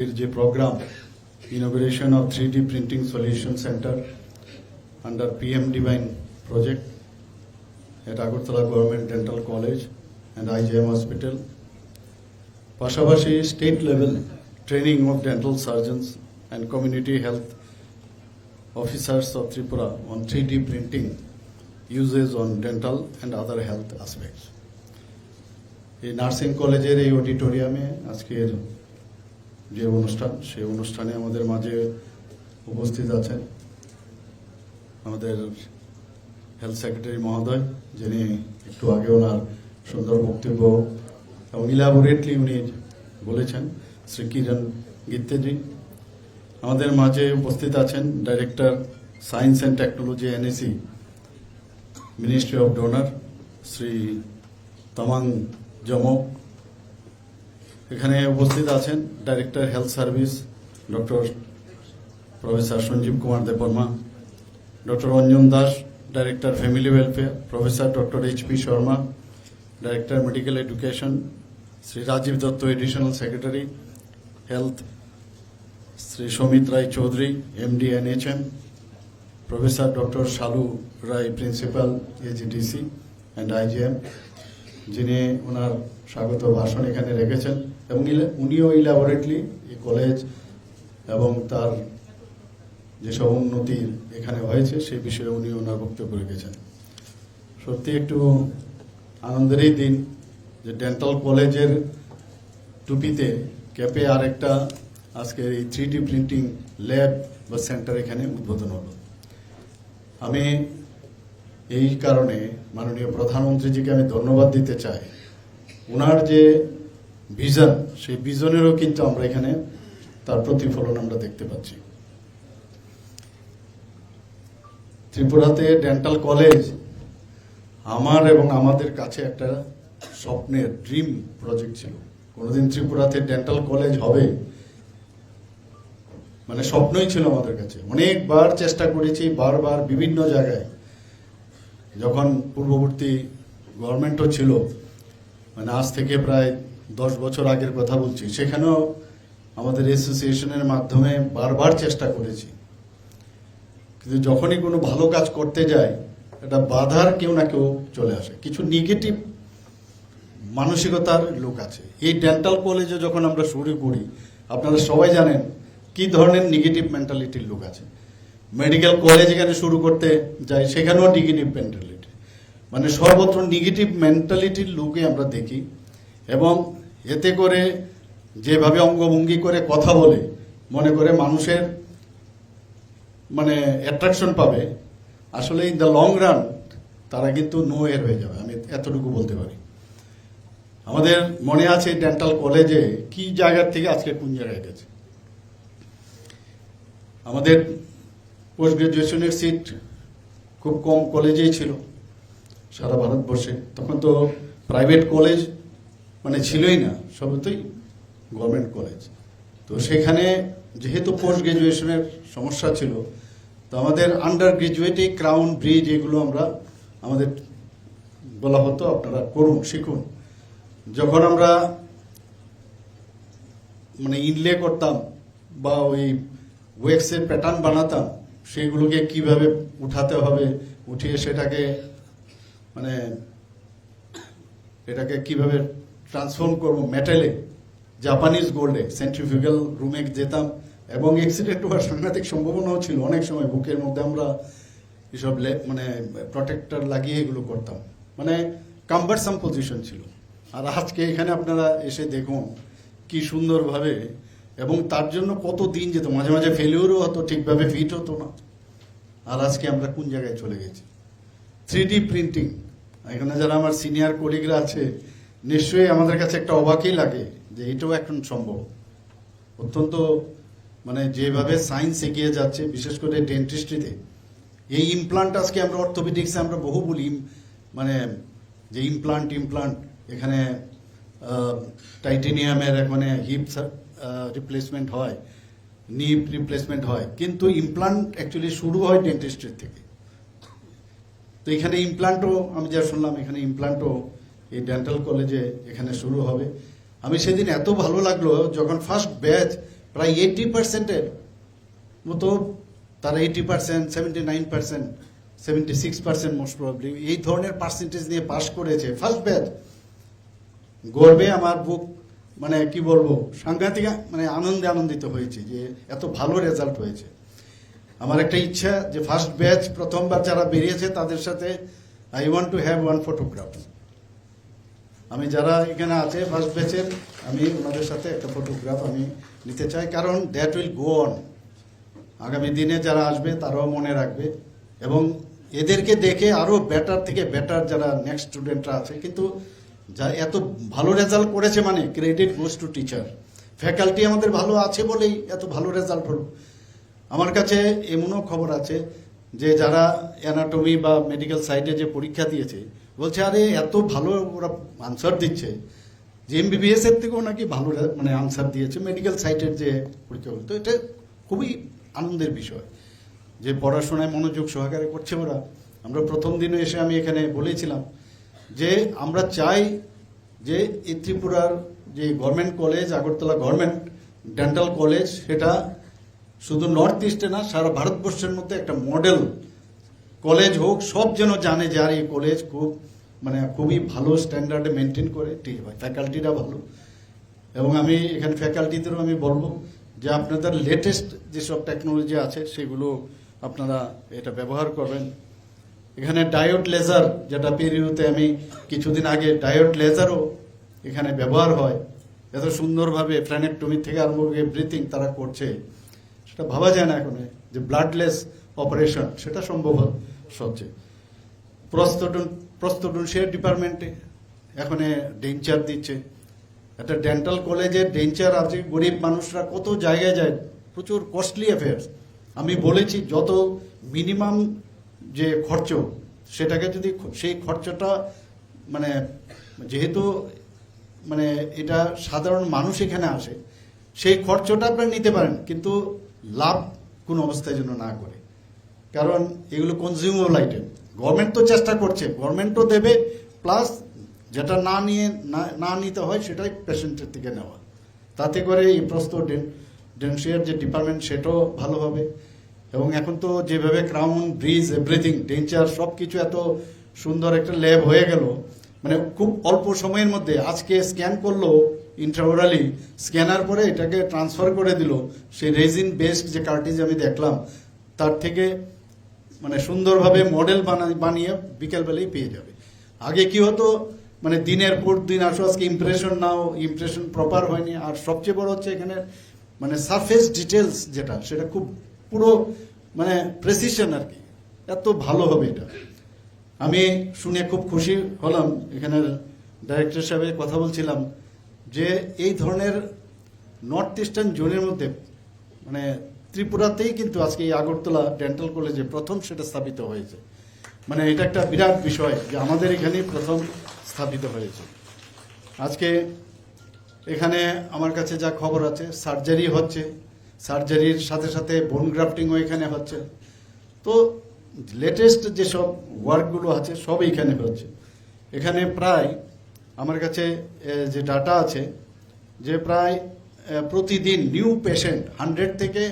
এর যে program inauguration of 3D printing solution center under PM Divine project at Agartala Government Dental College and IGM Hospital. পাশাপাশি state level training of dental surgeons and community health officers of Tripura on three D printing uses on dental and other health aspects এই nursing কলেজের এই অডিটোরিয়ামে আজকের যে অনুষ্ঠান সেই অনুষ্ঠানে আমাদের মাঝে উপস্থিত আছেন আমাদের হেলথ সেক্রেটারি মহোদয়, যিনি একটু আগে ওনার সুন্দর বক্তব্য এবং ইলাবোরেটলি উনি বলেছেন, শ্রী কিরণ গিত্তেজি। আমাদের মাঝে উপস্থিত আছেন director science and technology NAC, ministry of DoNER, Shri Tamang Jamak এখানে উপস্থিত আছেন director health service doctor professor Sanjeev Kumar Debbarma doctor Anjan Das director family welfare professor doctor H P Sharma director medical education Shri Rajib Dutta additional secretary health Shri Samit Roy Chowdhury MD NHM professor doctor Shalu Roy principal AGDC and IGM যিনি ওনার স্বাগত ভাষণ এখানে রেখেছেন। এবং উনিও elaborately এই college এবং তার যেসব উন্নতি এখানে হয়েছে সেই বিষয়ে উনি ওনার বক্তব্য রেখেছেন। সত্যি একটু আনন্দেরই দিন যে ডেন্টাল কলেজের টুপিতে ক্যাপে আরেকটা আজকের এই থ্রি ডি প্রিন্টিং ল্যাব বা সেন্টার এখানে উদ্বোধন হলো। আমি এই কারণে মাননীয় প্রধানমন্ত্রীজিকে আমি ধন্যবাদ দিতে চাই। ওনার যে ভিশন সেই ভিজনেরও কিন্তু আমরা এখানে তার প্রতিফলন আমরা দেখতে পাচ্ছি। ত্রিপুরাতে ডেন্টাল কলেজ আমার এবং আমাদের কাছে একটা স্বপ্নের ড্রিম প্রজেক্ট ছিল। কোনোদিন ত্রিপুরাতে ডেন্টাল কলেজ হবে মানে স্বপ্নই ছিল আমাদের কাছে। অনেকবার চেষ্টা করেছি, বারবার বিভিন্ন জায়গায়। যখন পূর্ববর্তী গভর্নমেন্টও ছিল মানে আজ থেকে প্রায় দশ বছর আগের কথা বলছি, সেখানেও আমাদের অ্যাসোসিয়েশনের মাধ্যমে বারবার চেষ্টা করেছি। কিন্তু যখনই কোনো ভালো কাজ করতে যায় এটা বাধার কেউ না কেউ চলে আসে। কিছু নেগেটিভ মানসিকতার লোক আছে। এই ডেন্টাল কলেজে যখন আমরা শুরু করি, আপনারা সবাই জানেন কি ধরনের নেগেটিভ মেন্টালিটির লোক আছে। মেডিকেল কলেজ এখানে শুরু করতে যাই, সেখানেও নেগেটিভ মেন্টালিটি মানে সর্বত্র নেগেটিভ মেন্টালিটির লোকে আমরা দেখি। এবং এতে করে যেভাবে অঙ্গভঙ্গি করে কথা বলে, মনে করে মানুষের মানে অ্যাট্রাকশন পাবে, আসলে ইন দ্য লং রান তারা কিন্তু নো এর হয়ে যাবে, আমি এতটুকু বলতে পারি। আমাদের মনে আছে ডেন্টাল কলেজে কি জায়গার থেকে আজকে কোন জায়গায় গেছে? আমাদের পোস্ট গ্রাজুয়েশনের সিট খুব কম কলেজেই ছিল, সারা ভারতবর্ষে। তখন তো প্রাইভেট কলেজ মানে ছিলই না, সবতেই গভর্নমেন্ট কলেজ তো সেখানে যেহেতু পোস্ট গ্রাজুয়েশনের সমস্যা ছিল, তো আমাদের আন্ডার গ্রাজুয়েটে ক্রাউন ব্রিজ এগুলো আমরা, আমাদের বলা হতো, আপনারা করুন, শিখুন। যখন আমরা মানে ইনলে করতাম বা ওই ওয়েক্সের প্যাটার্ন বানাতাম, সেগুলোকে কীভাবে উঠাতে হবে, উঠিয়ে সেটাকে মানে এটাকে কীভাবে ট্রান্সফর্ম করব মেটালে জাপানিজ গোল্ডে সেন্ট্রিফিউগাল রুমে যেতাম, এবং অ্যাক্সিডেন্ট হওয়ার সাংঘাতিক সম্ভাবনাও ছিল। অনেক সময় বুকের মধ্যে আমরা এসব মানে প্রোটেক্টর লাগিয়ে এগুলো করতাম। মানে কাম্বারসাম পজিশন ছিল। আর আজকে এখানে আপনারা এসে দেখুন কি সুন্দরভাবে, এবং তার জন্য কত দিন যেত। মাঝে মাঝে ফেলিওরও হতো, ঠিকভাবে ফিট হতো না। আর আজকে আমরা কোন জায়গায় চলে গেছি? থ্রি প্রিন্টিং এখানে যারা আমার সিনিয়র কলিগরা আছে নিশ্চয়ই আমাদের কাছে একটা অবাকই লাগে যে এটাও এখন সম্ভব। অত্যন্ত মানে যেভাবে সায়েন্স এগিয়ে যাচ্ছে, বিশেষ করে ডেন্টিস্ট্রিতে এই ইমপ্লান্ট আজকে আমরা অর্থোপেডিক্সে আমরা বহু বলি মানে যে ইমপ্লান্ট ইমপ্লান্ট এখানে টাইটেনিয়ামের মানে হিপ রিপ্লেসমেন্ট হয় নিপ রিপ্লেসমেন্ট হয়, কিন্তু ইমপ্লান্ট অ্যাকচুয়ালি শুরু হয় ডেন্টিস্ট্রির থেকে। তো এখানে ইমপ্লান্টও আমি যা শুনলাম, এখানে ইমপ্লান্টও এই ডেন্টাল কলেজে এখানে শুরু হবে। আমি সেদিন এত ভালো লাগল যখন ফার্স্ট ব্যাচ প্রায় এইটি পার্সেন্টের মতো তারা eighty percent seventy nine percent seventy six percent most probably এই ধরনের পার্সেন্টেজ নিয়ে পাশ করেছে ফার্স্ট ব্যাচ গর্বে আমার বুক মানে কি বলব, সাংঘাতিক মানে আনন্দে আনন্দিত হয়েছে যে এত ভালো রেজাল্ট হয়েছে। আমার একটা ইচ্ছা যে ফার্স্ট ব্যাচ প্রথমবার যারা বেরিয়েছে তাদের সাথে I want to have one photograph আমি যারা এখানে আছে ফার্স্ট ব্যাচের আমি ওনাদের সাথে একটা ফটোগ্রাফ আমি নিতে চাই। কারণ দ্যাট উইল গো অন আগামী দিনে যারা আসবে, তারাও মনে রাখবে। এবং এদেরকে দেখে আরও বেটার থেকে বেটার যারা নেক্সট স্টুডেন্টরা আছে, কিন্তু যা এত ভালো রেজাল্ট করেছে মানে credit goes to teacher faculty আমাদের ভালো আছে বলেই এত ভালো রেজাল্ট হলো। আমার কাছে এমনও খবর আছে যে যারা অ্যানাটমি বা মেডিকেল সাইডে যে পরীক্ষা দিয়েছে বলছে, আরে, এত ভালো ওরা আনসার দিচ্ছে। যে এমবিবিএস এর থেকেও নাকি ভালো মানে আনসার দিয়েছে মেডিকেল সাইটের যে পরীক্ষাগুলো তো এটা খুবই আনন্দের বিষয় যে পড়াশোনায় মনোযোগ সহকারে করছে ওরা। আমরা প্রথম দিনে এসে আমি এখানে বলেছিলাম যে আমরা চাই যে এই ত্রিপুরার যে government college Agartala government dental college সেটা শুধু নর্থ ইস্টে না, সারা ভারতবর্ষের মধ্যে একটা মডেল কলেজ হোক, সব যেন জানে যে, আর, এই কলেজ খুব মানে খুবই ভালো স্ট্যান্ডার্ডে মেনটেন করে, ঠিক হয় ফ্যাকাল্টিটা ভালো। এবং আমি এখানে ফ্যাকাল্টিদেরও আমি বলব যে, আপনাদের লেটেস্ট যেসব টেকনোলজি আছে, সেগুলো আপনারা এটা ব্যবহার করবেন। এখানে ডায়োড লেজার যেটা পেরিউতে আমি কিছুদিন আগে ডায়োড লেজারও এখানে ব্যবহার হয়। এত সুন্দরভাবে ফ্ল্যানেকটমি থেকে আরম্ভ করে ব্রিথিং তারা করছে। সেটা ভাবা যায় না এখন যে ব্লাডলেস অপারেশন সেটা সম্ভব হচ্ছে প্রস্তটন প্রস্তটনশিয়ার ডিপার্টমেন্টে এখন ডেঞ্চার দিচ্ছে। একটা ডেন্টাল কলেজের ডেঞ্চার আছে, গরিব মানুষরা কত জায়গায় যায়, প্রচুর কস্টলি অ্যাফেয়ার্স আমি বলেছি, যত মিনিমাম যে খরচ, সেটাকে যদি সেই খরচটা মানে যেহেতু মানে এটা সাধারণ মানুষ এখানে আসে, সেই খরচটা আপনারা নিতে পারেন, কিন্তু লাভ কোনো অবস্থায় যেন না করে। কারণ এগুলো কনজিউমেবল আইটেম গভর্নমেন্ট তো চেষ্টা করছে গভর্নমেন্টও দেবে প্লাস যেটা না নিয়ে, না- নিতে হয় সেটাই পেশেন্টের থেকে নেওয়া। তাতে করে এই প্রস্ত ডেন্সিয়ার যে ডিপার্টমেন্ট সেটাও ভালো হবে। এবং এখন তো যেভাবে ক্রাউন ব্রিজ এভরিথিং ডেঞ্চার সব কিছু এত সুন্দর একটা ল্যাব হয়ে গেল মানে খুব অল্প সময়ের মধ্যে আজকে স্ক্যান করল ইন্ট্রাওরালি স্ক্যানার করে এটাকে ট্রান্সফার করে দিল, সেই রেজিন বেসড যে কার্টিজ আমি দেখলাম, তার থেকে মানে সুন্দরভাবে মডেল বানিয়ে বিকেলবেলায় পেয়ে যাবে। আগে কি হতো মানে দিনের পর দিন আসো, আজকে ইমপ্রেশন নাও ইমপ্রেশন প্রপার হয়নি। আর সবচেয়ে বড় হচ্ছে এখানে মানে সারফেস ডিটেলস যেটা, সেটা খুব পুরো মানে প্রেসিশন আর কি। এত ভালো হবে এটা। আমি শুনে খুব খুশি হলাম। এখানে ডাইরেক্টর সাহেব কথা বলছিলাম যে, এই ধরনের নর্থ ইস্টার্ন জোনের মধ্যে মানে ত্রিপুরাতেই কিন্তু আজকে এই আগরতলা ডেন্টাল কলেজে প্রথম সেটা স্থাপিত হয়েছে। মানে এটা একটা বিরাট বিষয় যে আমাদের এখানেই প্রথম স্থাপিত হয়েছে। আজকে এখানে আমার কাছে যা খবর আছে, সার্জারি হচ্ছে, সার্জারির সাথে সাথে বোন গ্রাফটিংও এখানে হচ্ছে। তো লেটেস্ট যেসব ওয়ার্কগুলো আছে, সব এখানে হচ্ছে। এখানে প্রায় আমার কাছে যে ডাটা আছে, যে প্রায় প্রতিদিন নিউ পেশেন্ট হান্ড্রেড থেকে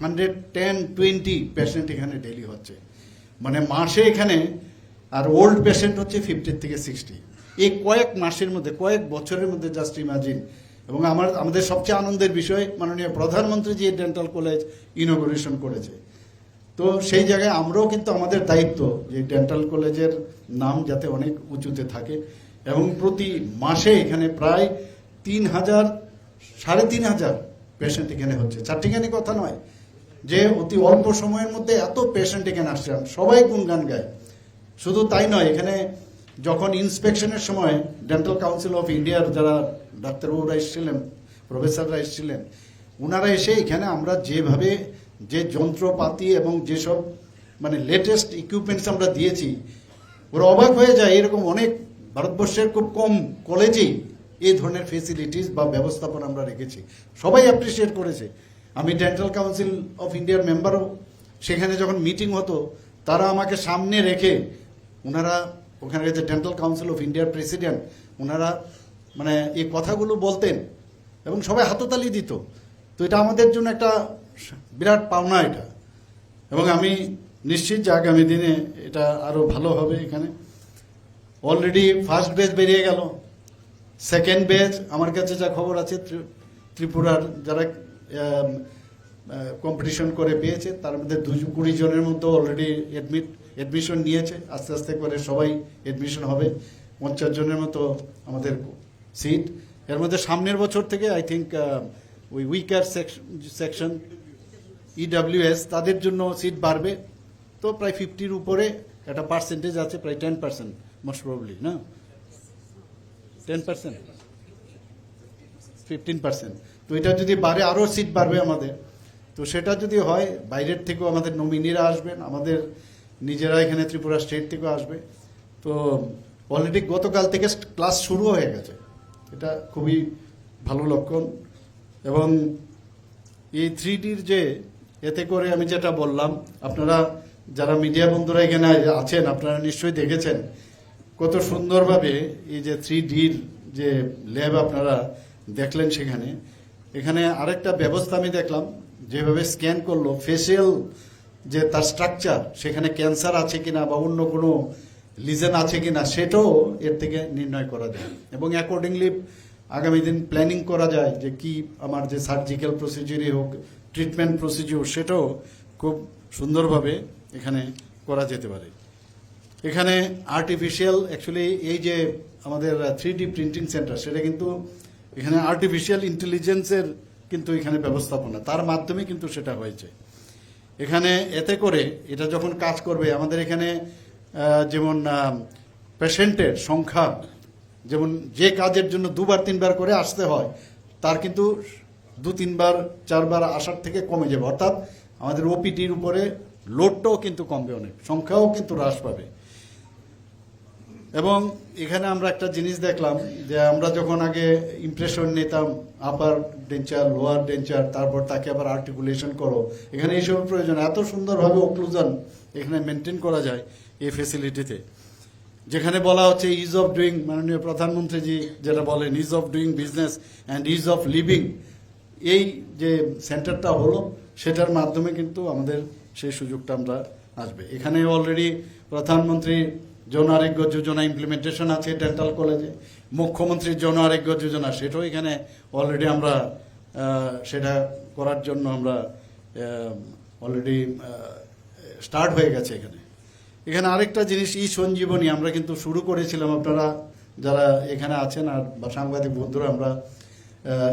হান্ড্রেড টেন, টোয়েন্টি পেশেন্ট এখানে ডেলি হচ্ছে। মানে মাসে এখানে আর ওল্ড পেশেন্ট হচ্ছে ফিফটি থেকে সিক্সটি এই কয়েক মাসের মধ্যে, কয়েক বছরের মধ্যে জাস্ট ইমাজিন এবং আমার, আমাদের সবচেয়ে আনন্দের বিষয় মাননীয় প্রধানমন্ত্রী যে ডেন্টাল কলেজ ইনোগ্রেশন করেছে। তো সেই জায়গায় আমরাও কিন্তু আমাদের দায়িত্ব যে ডেন্টাল কলেজের নাম যাতে অনেক উঁচুতে থাকে। এবং প্রতি মাসে এখানে প্রায় তিন হাজার, সাড়ে তিন হাজার পেশেন্ট এখানে হচ্ছে। চারটিখানি কথা নয় যে অতি অল্প সময়ের মধ্যে এত পেশেন্ট এখানে আসছে সবাই গুনগান গায়। শুধু তাই নয়, এখানে যখন ইন্সপেকশনের সময় ডেন্টাল কাউন্সিল অফ ইন্ডিয়ার যারা ডাক্তারবাবুরা এসেছিলেন প্রফেসররা এসেছিলেন ওনারা এসে এখানে আমরা যেভাবে যে যন্ত্রপাতি এবং যেসব মানে লেটেস্ট ইকুইপমেন্টস আমরা দিয়েছি, ওরা অবাক হয়ে যায়, এরকম অনেক ভারতবর্ষের খুব কম কলেজেই এই ধরনের ফেসিলিটিস বা ব্যবস্থাপনা আমরা রেখেছি। সবাই অ্যাপ্রিসিয়েট করেছে। আমি ডেন্টাল কাউন্সিল অফ ইন্ডিয়ার মেম্বারও সেখানে যখন মিটিং হতো, তারা আমাকে সামনে রেখে ওনারা ওখানে যে ডেন্টাল কাউন্সিল অফ ইন্ডিয়ার প্রেসিডেন্ট ওনারা মানে এই কথাগুলো বলতেন এবং সবাই হাততালি দিত। তো এটা আমাদের জন্য একটা বিরাট পাওনা এটা। এবং আমি নিশ্চিত যে আগামী দিনে এটা আরও ভালো হবে এখানে। অলরেডি ফার্স্ট বেজ বেরিয়ে গেল। সেকেন্ড বেজ আমার কাছে যা খবর আছে ত্রিপুরার যারা কম্পিটিশন করে পেয়েছে। তার মধ্যে দুশো কুড়ি জনের মধ্যে অলরেডি অ্যাডমিট অ্যাডমিশন নিয়েছে। আস্তে আস্তে করে সবাই অ্যাডমিশন হবে। পঞ্চাশ জনের মতো আমাদের সিট এর মধ্যে সামনের বছর থেকে আই থিঙ্ক ওই উইকার সেকশন ইডাব্লিউএস তাদের জন্য সিট বাড়বে। তো প্রায় ফিফটির উপরে একটা পার্সেন্টেজ আছে, প্রায় টেন পার্সেন্ট মোস্ট প্রবলি না? টেন পার্সেন্ট ফিফটিন পার্সেন্ট তো এটা যদি বাড়ে আরও সিট বাড়বে আমাদের, তো সেটা যদি হয়, বাইরের থেকেও আমাদের নমিনিরা আসবেন, আমাদের নিজেরা এখানে ত্রিপুরা স্টেট থেকেও আসবে। তো অলরেডি গতকাল থেকে ক্লাস শুরু হয়ে গেছে। এটা খুবই ভালো লক্ষণ। এবং এই থ্রি ডির যে, এতে করে আমি যেটা বললাম, আপনারা যারা মিডিয়া বন্ধুরা এখানে আছেন, আপনারা নিশ্চয়ই দেখেছেন কত সুন্দরভাবে এই যে থ্রি ডির যে ল্যাব আপনারা দেখলেন সেখানে এখানে আরেকটা ব্যবস্থা আমি দেখলাম, যেভাবে স্ক্যান করল ফেসিয়াল যে তার স্ট্রাকচার সেখানে ক্যান্সার আছে কিনা বা অন্য কোনো লিজেন আছে কিনা, সেটাও এর থেকে নির্ণয় করা যায়। এবং অ্যাকর্ডিংলি আগামী দিন প্ল্যানিং করা যায় যে কি আমার যে সার্জিক্যাল প্রসিজিউরই হোক ট্রিটমেন্ট প্রসিজিউর সেটাও খুব সুন্দরভাবে এখানে করা যেতে পারে। এখানে আর্টিফিশিয়াল অ্যাকচুয়ালি এই যে আমাদের থ্রি প্রিন্টিং সেন্টার সেটা কিন্তু এখানে আর্টিফিশিয়াল ইন্টেলিজেন্সের কিন্তু এখানে ব্যবস্থাপনা। তার মাধ্যমে কিন্তু সেটা হয়েছে। এখানে এতে করে এটা যখন কাজ করবে, আমাদের এখানে যেমন পেশেন্টের সংখ্যা, যেমন যে কাজের জন্য দুবার, তিনবার করে আসতে হয়, তার কিন্তু দু, তিনবার, চারবার আসার থেকে কমে যাবে। অর্থাৎ আমাদের ওপিটির উপরে লোডটাও কিন্তু কমবে অনেক, সংখ্যাও কিন্তু হ্রাস পাবে। এবং এখানে আমরা একটা জিনিস দেখলাম যে আমরা যখন আগে ইমপ্রেশন নিতাম আপার ডেঞ্চার লোয়ার ডেঞ্চার তারপর তাকে আবার আর্টিকুলেশন করো। এখানে এইসব প্রয়োজন। এত সুন্দরভাবে ওক্লুজন এখানে মেনটেন করা যায় এই ফেসিলিটিতে যেখানে বলা হচ্ছে ইজ অফ ডুইং মাননীয় প্রধানমন্ত্রীজি যেটা বলেন ease of doing business and ease of living এই যে সেন্টারটা হলো, সেটার মাধ্যমে কিন্তু আমাদের সেই সুযোগটা আমরা আসবে। এখানে অলরেডি প্রধানমন্ত্রী জন আরোগ্য যোজনা ইমপ্লিমেন্টেশন আছে ডেন্টাল কলেজে মুখ্যমন্ত্রীর জন আরোগ্য যোজনা, সেটাও এখানে অলরেডি আমরা সেটা করার জন্য আমরা অলরেডি স্টার্ট হয়ে গেছে এখানে। এখানে আরেকটা জিনিস ই সঞ্জীবনী আমরা কিন্তু শুরু করেছিলাম, আপনারা যারা এখানে আছেন আর বা সাংবাদিক বন্ধুরা, আমরা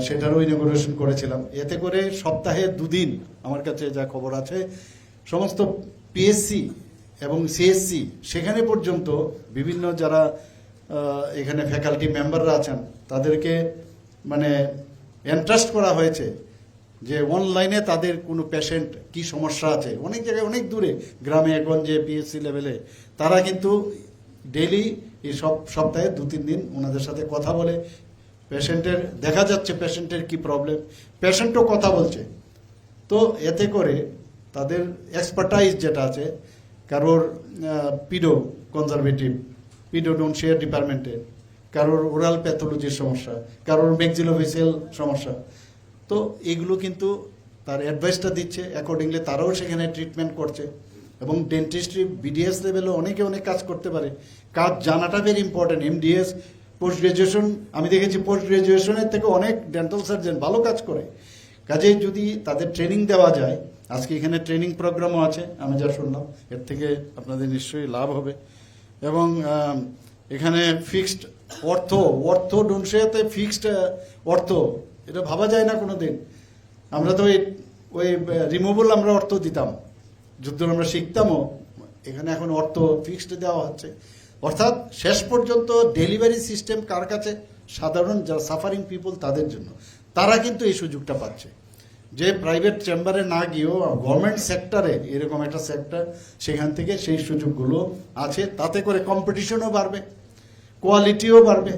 সেটারও ইনগ্রেশন করেছিলাম। এতে করে সপ্তাহে দুদিন, আমার কাছে যা খবর আছে, সমস্ত পিএসসি এবং সিএসসি সেখানে পর্যন্ত বিভিন্ন যারা এখানে ফ্যাকাল্টি মেম্বাররা আছেন, তাদেরকে মানে এন্ট্রাস্ট করা হয়েছে যে অনলাইনে তাদের কোনো পেশেন্ট কি সমস্যা আছে। অনেক জায়গায়, অনেক দূরে, গ্রামে, গঞ্জে পিএসসি লেভেলে তারা কিন্তু ডেলি এই সব, সপ্তাহে দু তিন দিন ওনাদের সাথে কথা বলে পেশেন্টের দেখা যাচ্ছে পেশেন্টের কি প্রবলেম পেশেন্টও কথা বলছে। তো এতে করে তাদের এক্সপার্টাইজ যেটা আছে কারোর পিডো কনজারভেটিভ পিডোডোনশিয়ার ডিপার্টমেন্টে কারোর ওরাল প্যাথোলজির সমস্যা, কারোর ম্যাক্সিলোভেসিয়াল সমস্যা। তো এগুলো কিন্তু তার অ্যাডভাইসটা দিচ্ছে অ্যাকর্ডিংলি তারাও সেখানে ট্রিটমেন্ট করছে। এবং ডেন্টিস্ট্রি বিডিএস লেভেলে অনেকে অনেক কাজ করতে পারে। কাজ জানাটা very important MDS post graduation আমি দেখেছি পোস্ট গ্রাজুয়েশনের থেকে অনেক ডেন্টাল সার্জন ভালো কাজ করে। কাজে যদি তাদের ট্রেনিং দেওয়া যায় আজকে এখানে ট্রেনিং প্রোগ্রামও আছে, আমি যা শুনলাম। এর থেকে আপনাদের নিশ্চয়ই লাভ হবে। এবং এখানে ফিক্সড অর্থ অর্থ ডোনসেতে ফিক্সড অর্থ, এটা ভাবা যায় না কোনো দিন আমরা তো ওই ওই রিমুভেবল আমরা অর্থ দিতাম। যুদ্ধ আমরা শিখতামও। এখানে এখন অর্থ ফিক্সড দেওয়া হচ্ছে। অর্থাৎ শেষ পর্যন্ত ডেলিভারি সিস্টেম কার কাছে? সাধারণ যারা সাফারিং পিপল তাদের জন্য। তারা কিন্তু এই সুযোগটা পাচ্ছে। যে প্রাইভেট চেম্বারে না গিয়েও গভর্নমেন্ট সেক্টরে এরকম একটা সেক্টর সেখান থেকে সেই সুযোগগুলো আছে, তাতে করে কম্পিটিশনও বাড়বে কোয়ালিটিও বাড়বে।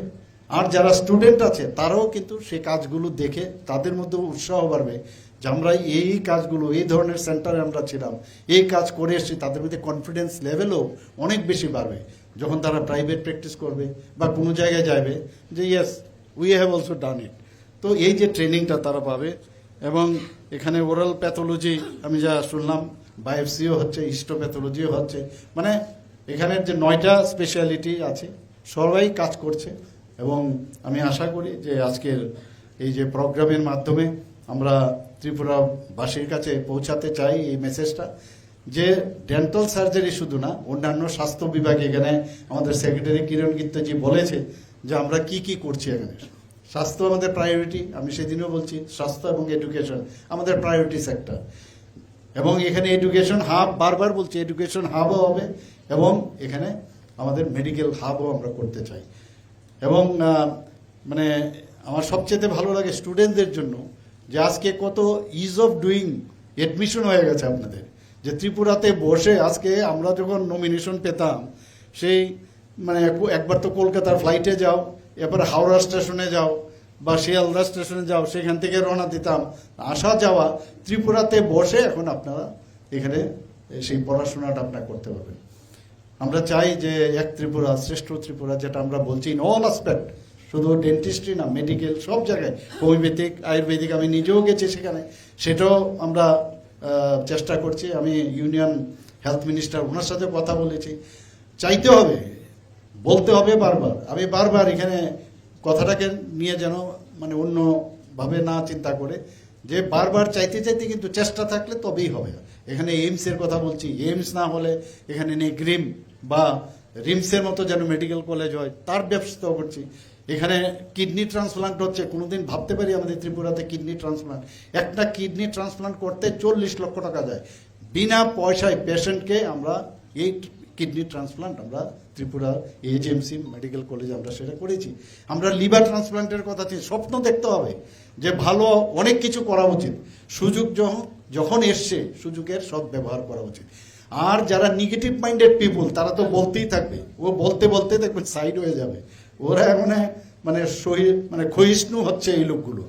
আর যারা স্টুডেন্ট আছে, তারাও কিন্তু সেই কাজগুলো দেখে তাদের মধ্যে উৎসাহ বাড়বে যে আমরা এই কাজগুলো, এই ধরনের সেন্টারে আমরা ছিলাম, এই কাজ করে এসেছি, তাদের মধ্যে কনফিডেন্স লেভেলও অনেক বেশি বাড়বে। যখন তারা প্রাইভেট প্র্যাকটিস করবে বা কোনো জায়গায় যাবে, যে yes we have also done it তো এই যে ট্রেনিংটা তারা পাবে এবং এখানে ওরাল প্যাথোলজি আমি যা শুনলাম বায়োপসিও হচ্ছে ইস্টোপ্যাথোলজিও হচ্ছে। মানে এখানের যে নয়টা স্পেশালিটি আছে, সবাই কাজ করছে। এবং আমি আশা করি যে আজকের এই যে প্রোগ্রামের মাধ্যমে আমরা ত্রিপুরাবাসীর কাছে পৌঁছাতে চাই এই মেসেজটা যে ডেন্টাল সার্জারি শুধু না, অন্যান্য স্বাস্থ্য বিভাগে এখানে আমাদের সেক্রেটারি কিরণ গিত্তজি বলেছে যে আমরা কি কি করছি এখানে। স্বাস্থ্য আমাদের প্রায়োরিটি আমি সেদিনও বলছি, স্বাস্থ্য এবং এডুকেশন আমাদের প্রায়োরিটি সেক্টর এবং এখানে এডুকেশন হাব বারবার বলছি এডুকেশন হাবও হবে, এবং এখানে আমাদের মেডিকেল হাবও আমরা করতে চাই। এবং মানে আমার সবচেয়ে ভালো লাগে স্টুডেন্টদের জন্য যে আজকে কত ইজ অফ ডুইং এডমিশন হয়ে গেছে আপনাদের। যে ত্রিপুরাতে বসে আজকে আমরা যখন নমিনেশন পেতাম, সেই মানে একবার তো কলকাতার ফ্লাইটে যাও এরপরে হাওড়া স্টেশনে যাও বা শিয়ালদা স্টেশনে যাও, সেখান থেকে রওনা দিতাম। আসা যাওয়া, ত্রিপুরাতে বসে এখন আপনারা এখানে সেই পড়াশোনাটা আপনারা করতে পারবেন। আমরা চাই যে এক ত্রিপুরা, শ্রেষ্ঠ ত্রিপুরা, যেটা আমরা বলছি ইন অল আসপেক্ট শুধু ডেন্টিস্ট্রি না মেডিকেল সব জায়গায়। হোমিওপ্যাথিক আয়ুর্বেদিক আমি নিজেও গেছি সেখানে। সেটাও আমরা চেষ্টা করছি। আমি ইউনিয়ন হেলথ মিনিস্টার ওনার সাথে কথা বলেছি। চাইতে হবে বলতে হবে বারবার। আমি বারবার এখানে কথাটাকে নিয়ে যেন মানে অন্যভাবে না চিন্তা করে, যে বারবার চাইতে চাইতে কিন্তু চেষ্টা থাকলে তবেই হবে। এখানে এইমসের কথা বলছি। এইমস না হলে এখানে নেই গ্রিম বা রিমসের মতো যেন মেডিকেল কলেজ হয়, তার ব্যবস্থা করছি। এখানে কিডনি ট্রান্সপ্লান্ট হচ্ছে, কোনোদিন ভাবতে পারি আমাদের ত্রিপুরাতে কিডনি ট্রান্সপ্লান্ট। একটা কিডনি ট্রান্সপ্লান্ট করতে চল্লিশ লক্ষ টাকা যায়। বিনা পয়সায় পেশেন্টকে আমরা এই কিডনি ট্রান্সপ্লান্ট আমরা ত্রিপুরা এইচএমসি মেডিকেল কলেজে আমরা সেটা করেছি। আমরা লিভার ট্রান্সপ্লান্টের কথা স্বপ্ন দেখতে হবে যে ভালো অনেক কিছু করা উচিত। সুযোগ যখন যখন এসছে, সুযোগের সৎ ব্যবহার করা উচিত। আর যারা নেগেটিভ মাইন্ডেড পিপুল তারা তো বলতেই থাকবে। ও বলতে বলতে দেখবেন সাইড হয়ে যাবে। ওরা মানে মানে সহি মানে ক্ষয়িষ্ণু হচ্ছে এই লোকগুলো।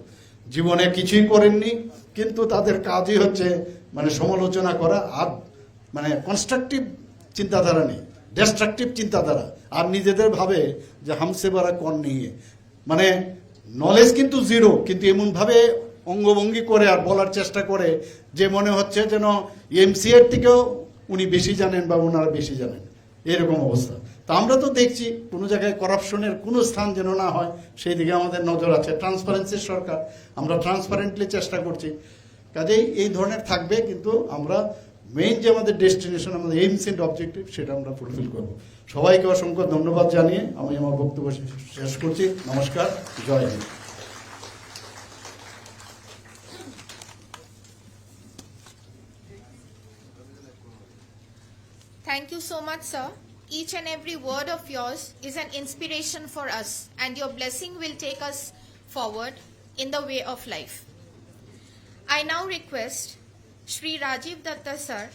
জীবনে কিছুই করেননি, কিন্তু তাদের কাজই হচ্ছে মানে সমালোচনা করা আর মানে কনস্ট্রাকটিভ চিন্তাধারা নেই। ডিস্ট্রাকটিভ চিন্তাধারা। আর নিজেদের ভাবে যে হামসে বারা কন নিয়ে। মানে নলেজ কিন্তু জিরো কিন্তু এমন ভাবে অঙ্গভঙ্গি করে আর বলার চেষ্টা করে যে মনে হচ্ছে যেন এমসি এর থেকেও উনি বেশি জানেন বা ওনারা বেশি জানেন। এরকম অবস্থা। তা আমরা তো দেখছি, কোনো জায়গায় করাপশনের কোনো স্থান যেন না হয়, সেই দিকে আমাদের নজর আছে। ট্রান্সপারেন্সির সরকার। আমরা ট্রান্সপারেন্টলি চেষ্টা করছি। কাজেই এই ধরনের থাকবে, কিন্তু আমরা মেইন যে আমাদের ডেস্টিনেশন আমাদের এইমস এন্ড অবজেক্টিভ সেটা আমরা ফুলফিল করব সবাইকে অসংখ্য ধন্যবাদ জানিয়ে আমি আমার বক্তব্য শেষ করছি নমস্কার জয় Hind Thank you so much, sir. Each and every word of yours is an inspiration for us, and your blessing will take us forward in the way of life. I now request Shri Rajiv Datta sir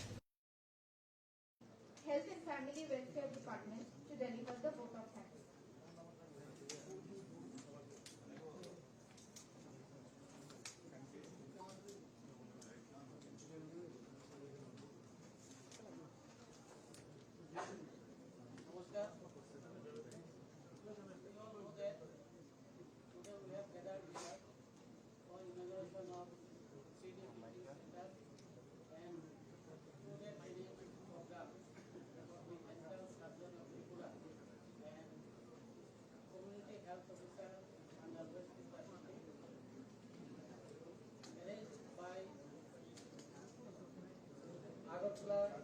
lá.